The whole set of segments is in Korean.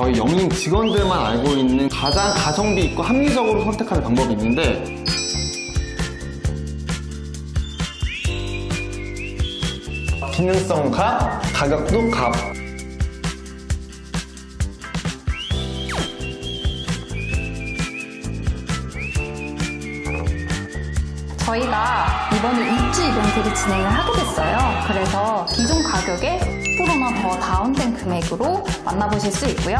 저희 영인 직원들만 알고 있는 가장 가성비 있고 합리적으로 선택하는 방법이 있는데 기능성 갑, 가격도 갑. 저희가 이번에 입주 이벤트를 진행을 하게 됐어요. 그래서 기존 가격에 10%나 더 다운된 금액으로 만나보실 수 있고요.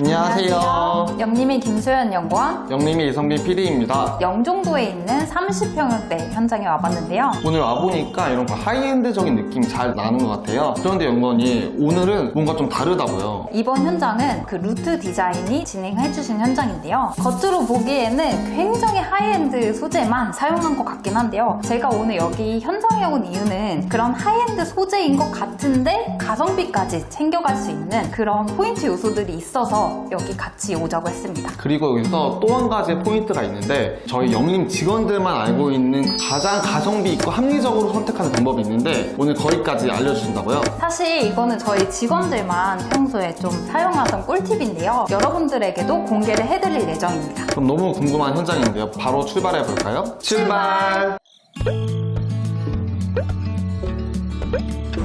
안녕하세요. 영림의 김소연 연구와 영림이 이성빈 PD입니다. 영종도에 있는 30평형대 현장에 와봤는데요. 오늘 와보니까 이런 거 하이엔드적인 느낌이 잘 나는 것 같아요. 그런데 연건이 오늘은 뭔가 좀 다르다고요. 이번 현장은 그 루트 디자인이 진행해주신 현장인데요. 겉으로 보기에는 굉장히 하이엔드 소재만 사용한 것 같긴 한데요. 제가 오늘 여기 현장에 온 이유는 그런 하이엔드 소재인 것 같은데 가성비까지 챙겨갈 수 있는 그런 포인트 요소들이 있어서 여기 같이 오자고 했습니다. 그리고 여기서 또 한 가지 포인트가 있는데 저희 영림 직원들만 알고 있는 가장 가성비 있고 합리적으로 선택하는 방법이 있는데 오늘 거기까지 알려주신다고요? 사실 이거는 저희 직원들만 평소에 좀 사용하던 꿀팁인데요. 여러분들에게도 공개를 해드릴 예정입니다. 그럼 너무 궁금한 현장인데요. 바로 출발해 볼까요? 출발!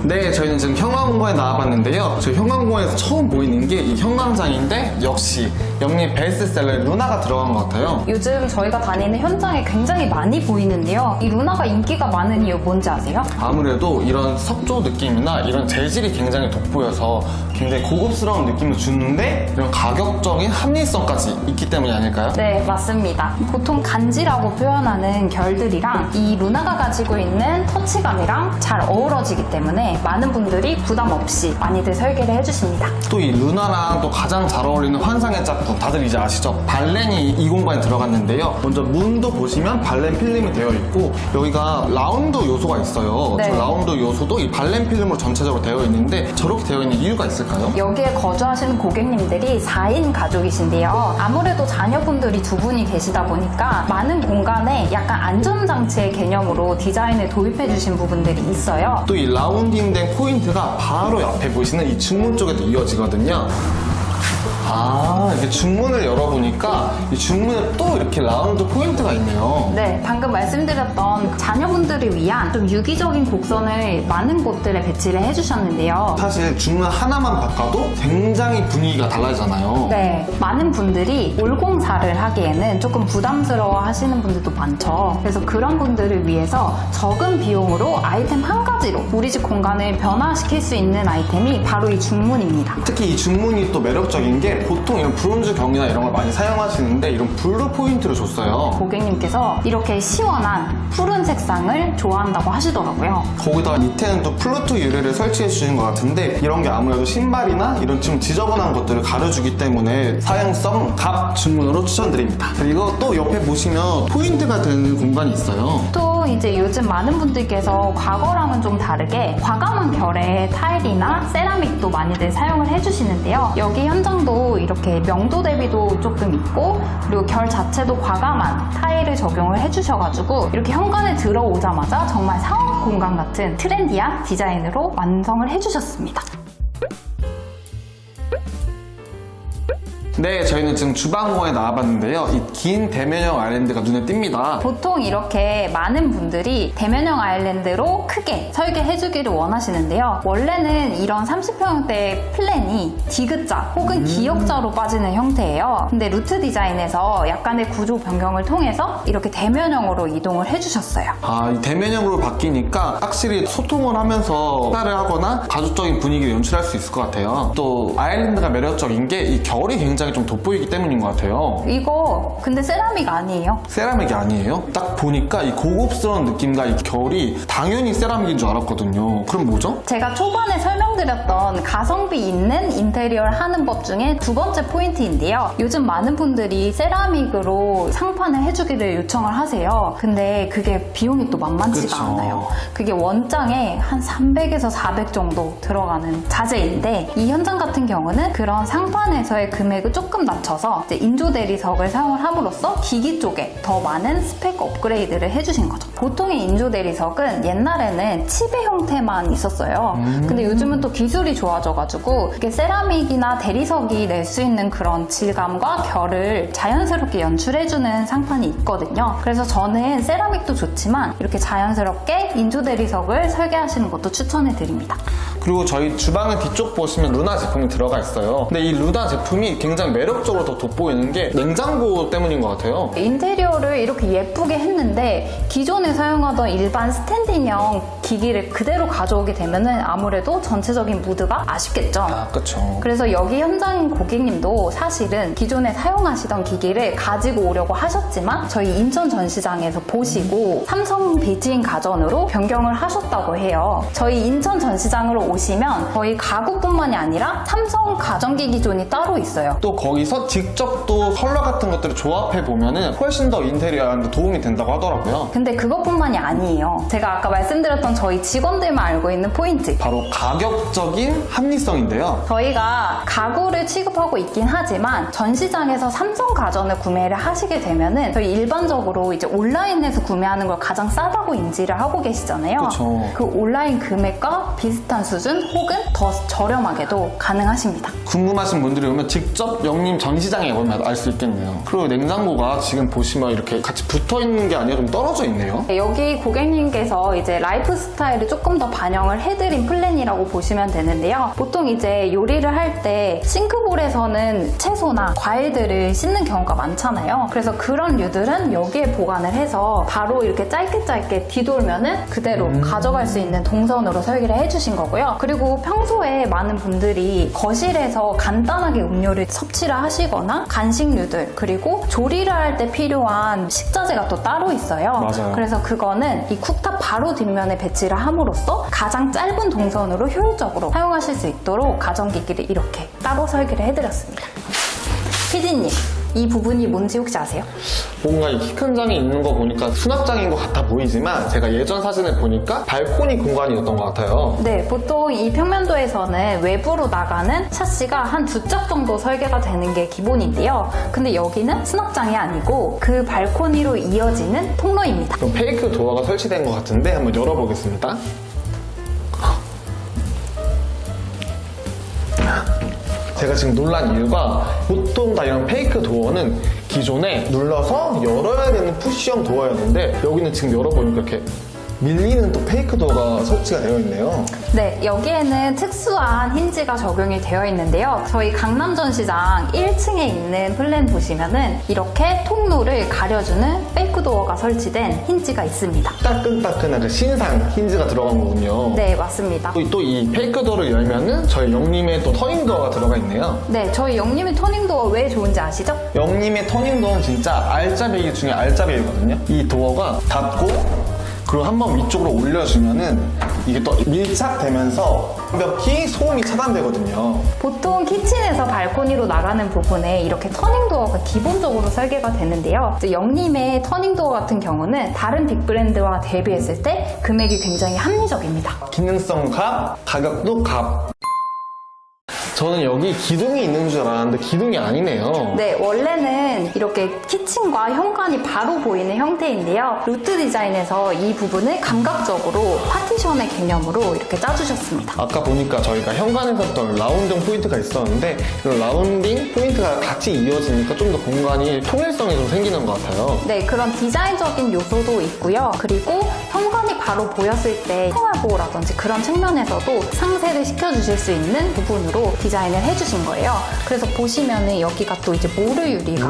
네, 저희는 지금 형광공원에 나와봤는데요. 저희 형광공원에서 처음 보이는 게 이 형광장인데 역시 영림 베스트셀러에 루나가 들어간 것 같아요. 요즘 저희가 다니는 현장에 굉장히 많이 보이는데요. 이 루나가 인기가 많은 이유 뭔지 아세요? 아무래도 이런 석조 느낌이나 이런 재질이 굉장히 돋보여서 굉장히 고급스러운 느낌을 주는데 이런 가격적인 합리성까지 있기 때문이 아닐까요? 네, 맞습니다. 보통 간지라고 표현하는 결들이랑 이 루나가 가지고 있는 터치감이랑 잘 어우러지기 때문에 많은 분들이 부담 없이 많이들 설계를 해주십니다. 또 이 루나랑 또 가장 잘 어울리는 환상의 짝꿍 다들 이제 아시죠? 발렌이 이 공간에 들어갔는데요. 먼저 문도 보시면 발렌 필름이 되어 있고 여기가 라운드 요소가 있어요. 네. 저 라운드 요소도 이 발렌 필름으로 전체적으로 되어 있는데 저렇게 되어 있는 이유가 있을까요? 여기에 거주하시는 고객님들이 4인 가족이신데요. 아무래도 자녀분들이 두 분이 계시다 보니까 많은 공간에 약간 안전장치의 개념으로 디자인을 도입해 주신 부분들이 있어요. 또 이 라운딩 된 포인트가 바로 옆에 보시는 이 중문 쪽에도 이어지거든요. 아, 이렇게 중문을 열어보니까 이 중문에 또 이렇게 라운드 포인트가 있네요. 네, 방금 말씀드렸던 자녀분들을 위한 좀 유기적인 곡선을 많은 곳들에 배치를 해주셨는데요. 사실 중문 하나만 바꿔도 굉장히 분위기가 달라지잖아요. 네, 많은 분들이 올공사를 하기에는 조금 부담스러워 하시는 분들도 많죠. 그래서 그런 분들을 위해서 적은 비용으로 아이템 한 가지로 우리 집 공간을 변화시킬 수 있는 아이템이 바로 이 중문입니다. 특히 이 중문이 또 매력적인 게 보통 이런 브론즈 경이나 이런 걸 많이 사용하시는데 이런 블루 포인트를 줬어요. 고객님께서 이렇게 시원한 푸른 색상을 좋아한다고 하시더라고요. 거기다 밑에는 또 플루트 유래를 설치해 주신 것 같은데 이런 게 아무래도 신발이나 이런 좀 지저분한 것들을 가려주기 때문에 사용성 갑 중문으로 추천드립니다. 그리고 또 옆에 보시면 포인트가 되는 공간이 있어요. 또 이제 요즘 많은 분들께서 과거랑은 좀 다르게 과감한 결의 타일이나 세라믹도 많이들 사용을 해주시는데요. 여기 현장도 이렇게 명도 대비도 조금 있고 그리고 결 자체도 과감한 타일을 적용을 해주셔가지고 이렇게 현관에 들어오자마자 정말 상업 공간 같은 트렌디한 디자인으로 완성을 해주셨습니다. 네, 저희는 지금 주방공원에 나와봤는데요. 이 긴 대면형 아일랜드가 눈에 띕니다. 보통 이렇게 많은 분들이 대면형 아일랜드로 크게 설계해주기를 원하시는데요. 원래는 이런 30평대 플랜이 디귿자 혹은 기역자로 빠지는 형태예요. 근데 루트 디자인에서 약간의 구조 변경을 통해서 이렇게 대면형으로 이동을 해주셨어요. 아, 이 대면형으로 바뀌니까 확실히 소통을 하면서 식사를 하거나 가족적인 분위기를 연출할 수 있을 것 같아요. 또 아일랜드가 매력적인 게이 결이 굉장히 좀 돋보이기 때문인 것 같아요. 이거 근데 세라믹 아니에요. 세라믹이 아니에요? 딱 보니까 이 고급스러운 느낌과 이 결이 당연히 세라믹인 줄 알았거든요. 그럼 뭐죠? 제가 초반에 설명드렸던 가성비 있는 인테리어를 하는 법 중에 두 번째 포인트인데요. 요즘 많은 분들이 세라믹으로 상판을 해주기를 요청을 하세요. 근데 그게 비용이 또 만만치가 그쵸. 않아요. 그게 원장에 한 300에서 400 정도 들어가는 자재인데 이 현장 같은 경우는 그런 상판에서의 금액은 조금 낮춰서 인조 대리석을 사용을 함으로써 기기 쪽에 더 많은 스펙 업그레이드를 해주신 거죠. 보통의 인조 대리석은 옛날에는 칩의 형태만 있었어요. 근데 요즘은 또 기술이 좋아져가지고 이게 세라믹이나 대리석이 낼 수 있는 그런 질감과 결을 자연스럽게 연출해주는 상판이 있거든요. 그래서 저는 세라믹도 좋지만 이렇게 자연스럽게 인조 대리석을 설계하시는 것도 추천해 드립니다. 그리고 저희 주방의 뒤쪽 보시면 루나 제품이 들어가 있어요. 근데 이 루나 제품이 굉장히 매력적으로 더 돋보이는 게 냉장고 때문인 것 같아요. 인테리어를 이렇게 예쁘게 했는데 기존에 사용하던 일반 스탠딩형 기기를 그대로 가져오게 되면은 아무래도 전체적인 무드가 아쉽겠죠. 아, 그쵸. 그래서 여기 현장 고객님도 사실은 기존에 사용하시던 기기를 가지고 오려고 하셨지만 저희 인천 전시장에서 보시고 삼성 베이징 가전으로 변경을 하셨다고 해요. 저희 인천 전시장으로 오시면 저희 가구뿐만이 아니라 삼성 가전기기 존이 따로 있어요. 또 거기서 직접 또 컬러 같은 것들을 조합해 보면은 훨씬 더 인테리어하는데 도움이 된다고 하더라고요. 근데 그것뿐만이 아니에요. 제가 아까 말씀드렸던 저희 직원들만 알고 있는 포인트. 바로 가격적인 합리성인데요. 저희가 가구를 취급하고 있긴 하지만 전시장에서 삼성 가전을 구매를 하시게 되면은 저희 일반적으로 이제 온라인에서 구매하는 걸 가장 싸다고 인지를 하고 계시잖아요. 그쵸. 그 온라인 금액과 비슷한 수준 혹은 더 저렴하게도 가능하십니다. 궁금하신 분들이 오면 직접 영림 전시장에 오면 알 수 있겠네요. 그리고 냉장고가 지금 보시면 이렇게 같이 붙어 있는 게 아니라 좀 떨어져 있네요. 여기 고객님께서 이제 라이프 스타일을 조금 더 반영을 해드린 플랜이라고 보시면 되는데요. 보통 이제 요리를 할 때 싱크볼에서는 채소나 과일들을 씻는 경우가 많잖아요. 그래서 그런 류들은 여기에 보관을 해서 바로 이렇게 짧게 짧게 뒤돌면은 그대로 가져갈 수 있는 동선으로 설계를 해주신 거고요. 그리고 평소에 많은 분들이 거실에서 간단하게 음료를 섭취 를 하시거나 간식류들 그리고 조리를 할 때 필요한 식자재가 또 따로 있어요. 맞아요. 그래서 그거는 이 쿡탑 바로 뒷면에 배치를 함으로써 가장 짧은 동선으로 효율적으로 사용하실 수 있도록 가전기기를 이렇게 따로 설계를 해드렸습니다. 피디님, 이 부분이 뭔지 혹시 아세요? 뭔가 이키큰 장이 있는 거 보니까 수납장인 것 같아 보이지만 제가 예전 사진을 보니까 발코니 공간이었던 것 같아요. 네, 보통 이 평면도에서는 외부로 나가는 샤시가 한 두 짝 정도 설계가 되는 게 기본인데요. 근데 여기는 수납장이 아니고 그 발코니로 이어지는 통로입니다. 그럼 페이크 도어가 설치된 것 같은데 한번 열어보겠습니다. 제가 지금 놀란 이유가 보통 다 이런 페이크 도어는 기존에 눌러서 열어야 되는 푸시형 도어였는데 여기는 지금 열어보니까 이렇게 밀리는 또 페이크 도어가 설치가 되어 있네요. 네, 여기에는 특수한 힌지가 적용이 되어 있는데요. 저희 강남전시장 1층에 있는 플랜 보시면은 이렇게 통로를 가려주는 페이크 도어가 설치된 힌지가 있습니다. 따끈따끈한 그 신상 힌지가 들어간 거군요. 네, 맞습니다. 또 이 페이크 도어를 열면은 저희 영림의 또 터닝 도어가 들어가 있네요. 네, 저희 영림의 터닝 도어 왜 좋은지 아시죠? 영림의 터닝 도어는 진짜 알짜배기 중에 알짜배기거든요. 이 도어가 닫고 그리고 한 번 위쪽으로 올려주면은 이게 또 밀착되면서 완벽히 소음이 차단되거든요. 보통 키친에서 발코니로 나가는 부분에 이렇게 터닝 도어가 기본적으로 설계가 되는데요. 영림의 터닝 도어 같은 경우는 다른 빅 브랜드와 대비했을 때 금액이 굉장히 합리적입니다. 기능성 값, 가격도 값. 저는 여기 기둥이 있는 줄 알았는데 기둥이 아니네요. 네, 원래는 이렇게 키친과 현관이 바로 보이는 형태인데요. 루트 디자인에서 이 부분을 감각적으로 파티션의 개념으로 이렇게 짜주셨습니다. 아까 보니까 저희가 현관에서 했던 라운딩 포인트가 있었는데 그 라운딩 포인트가 같이 이어지니까 좀 더 공간이 통일성이 좀 생기는 것 같아요. 네, 그런 디자인적인 요소도 있고요. 그리고 현관이 바로 보였을 때 생활보호라든지 그런 측면에서도 상세를 시켜주실 수 있는 부분으로 디자인을 해주신 거예요. 그래서 보시면은 여기가 또 이제 모르 유리가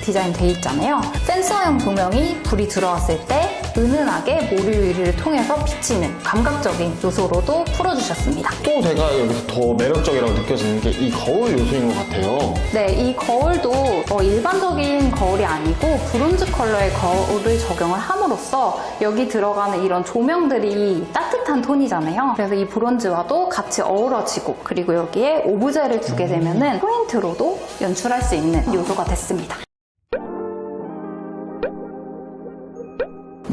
디자인 돼 있잖아요. 센서형 조명이 불이 들어왔을 때 은은하게 유리를 통해서 비치는 감각적인 요소로도 풀어주셨습니다. 또 제가 여기서 더 매력적이라고 느껴지는 게 이 거울 요소인 것 같아요. 네, 이 거울도 어, 일반적인 거울이 아니고 브론즈 컬러의 거울을 적용을 함으로써 여기 들어가는 이런 조명들이 따뜻한 톤이잖아요. 그래서 이 브론즈와도 같이 어우러지고 그리고 여기에 오브제를 두게 되면은 포인트로도 연출할 수 있는 요소가 됐습니다.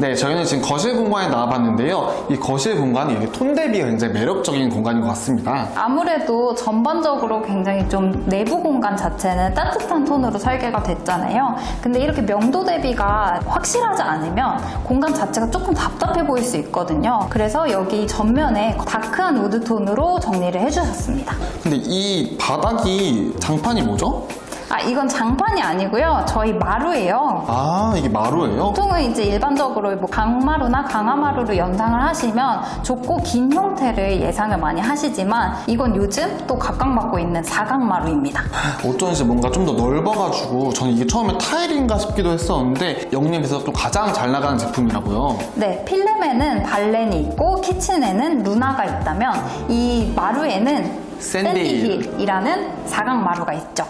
네, 저희는 지금 거실 공간에 나와봤는데요. 이 거실 공간이 여기 톤 대비가 굉장히 매력적인 공간인 것 같습니다. 아무래도 전반적으로 굉장히 좀 내부 공간 자체는 따뜻한 톤으로 설계가 됐잖아요. 근데 이렇게 명도 대비가 확실하지 않으면 공간 자체가 조금 답답해 보일 수 있거든요. 그래서 여기 전면에 다크한 우드 톤으로 정리를 해주셨습니다. 근데 이 바닥이 장판이 뭐죠? 아, 이건 장판이 아니고요. 저희 마루예요. 아, 이게 마루예요? 보통은 이제 일반적으로 뭐 강마루나 강화마루로 연상을 하시면 좁고 긴 형태를 예상을 많이 하시지만 이건 요즘 또 각광받고 있는 사각마루입니다. 어쩐지 뭔가 좀 더 넓어가지고 저는 이게 처음에 타일인가 싶기도 했었는데 영림에서 또 가장 잘 나가는 제품이라고요. 네, 필름에는 발렌이 있고 키친에는 루나가 있다면 이 마루에는 샌디힐. 샌디힐이라는 사각마루가 있죠.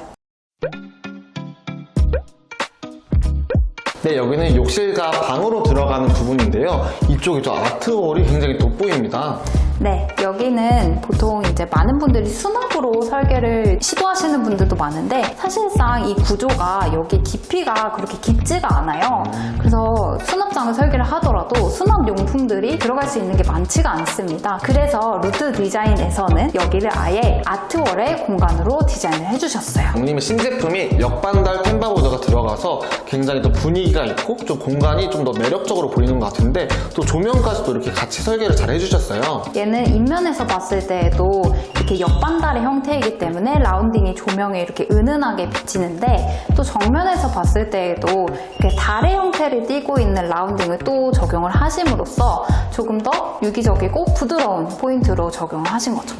네, 여기는 욕실과 방으로 들어가는 부분인데요. 이쪽이 저 아트월이 굉장히 돋보입니다. 네, 여기는 보통 이제 많은 분들이 수납으로 설계를 시도하시는 분들도 많은데 사실상 이 구조가 여기 깊이가 그렇게 깊지가 않아요. 그래서 수납장을 설계를 하더라도 수납 용품들이 들어갈 수 있는 게 많지가 않습니다. 그래서 루트 디자인에서는 여기를 아예 아트월의 공간으로 디자인을 해주셨어요. 영림의 신제품이 역반달 템바보드가 들어가서 굉장히 또 분위기가 있고 좀 공간이 좀 더 매력적으로 보이는 것 같은데 또 조명까지도 이렇게 같이 설계를 잘 해주셨어요. 얘는 인면 에서 봤을 때에도 이렇게 옆반달의 형태이기 때문에 라운딩이 조명에 이렇게 은은하게 비치는데 또 정면에서 봤을 때에도 이렇게 달의 형태를 띠고 있는 라운딩을 또 적용을 하심으로써 조금 더 유기적이고 부드러운 포인트로 적용을 하신 거죠.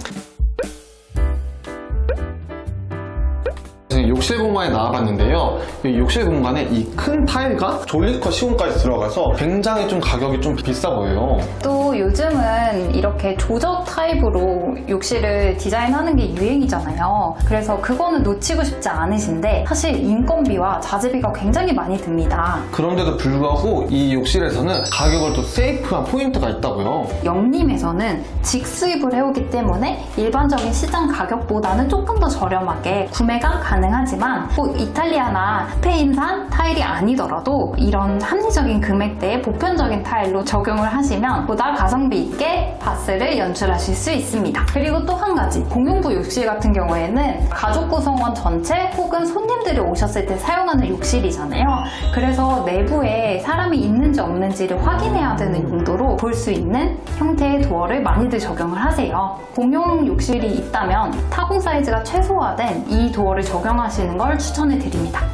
욕실 공간에 나와봤는데요. 이 욕실 공간에 이 큰 타일과 졸리컷 시공까지 들어가서 굉장히 좀 가격이 좀 비싸 보여요. 또 요즘은 이렇게 조적 타입으로 욕실을 디자인하는 게 유행이잖아요. 그래서 그거는 놓치고 싶지 않으신데 사실 인건비와 자재비가 굉장히 많이 듭니다. 그런데도 불구하고 이 욕실에서는 가격을 또 세이프한 포인트가 있다고요. 영림에서는 직수입을 해오기 때문에 일반적인 시장 가격보다는 조금 더 저렴하게 구매가 가능 하지만 꼭 이탈리아나 스페인산 타일이 아니더라도 이런 합리적인 금액대의 보편적인 타일로 적용을 하시면 보다 가성비 있게 바스를 연출하실 수 있습니다. 그리고 또 한 가지 공용부 욕실 같은 경우에는 가족 구성원 전체 혹은 손님들이 오셨을 때 사용하는 욕실이잖아요. 그래서 내부에 사람이 있는지 없는지를 확인해야 되는 용도로 볼 수 있는 형태의 도어를 많이들 적용을 하세요. 공용 욕실이 있다면 타공 사이즈가 최소화된 이 도어를 적용하 시는 걸 추천해 드립니다.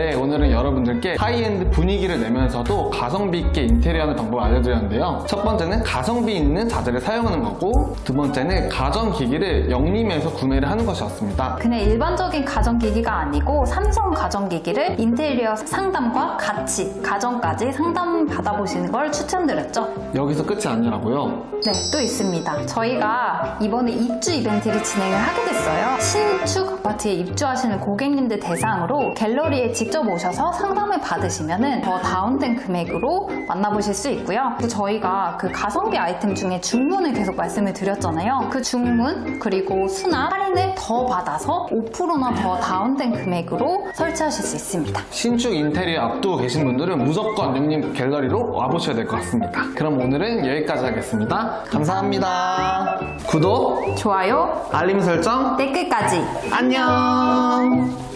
네, 오늘은 여러분들께 하이엔드 분위기를 내면서도 가성비 있게 인테리어하는 방법을 알려드렸는데요. 첫 번째는 가성비 있는 자재를 사용하는 거고, 두 번째는 가전기기를 영림에서 구매를 하는 것이었습니다. 그냥 일반적인 가전기기가 아니고 삼성 가전기기를 인테리어 상담과 같이 가전까지 상담 받아보시는 걸 추천드렸죠. 여기서 끝이 아니라고요. 네, 또 있습니다. 저희가 이번에 입주 이벤트를 진행을 하게 됐어요. 신축 아파트에 입주하시는 고객님들 대상으로 갤러리에 직접 오셔서 상담을 받으시면은 더 다운된 금액으로 만나보실 수 있고요. 또 저희가 그 가성비 아이템 중에 중문을 계속 말씀을 드렸잖아요. 그 중문 그리고 수납 할인을 더 받아서 5%나 더 다운된 금액으로 설치하실 수 있습니다. 신축 인테리어 앞두고 계신 분들은 무조건 영림 갤러리로 와보셔야 될 것 같습니다. 그럼 오늘은 여기까지 하겠습니다. 감사합니다. 구독, 좋아요, 알림 설정, 댓글까지 안녕!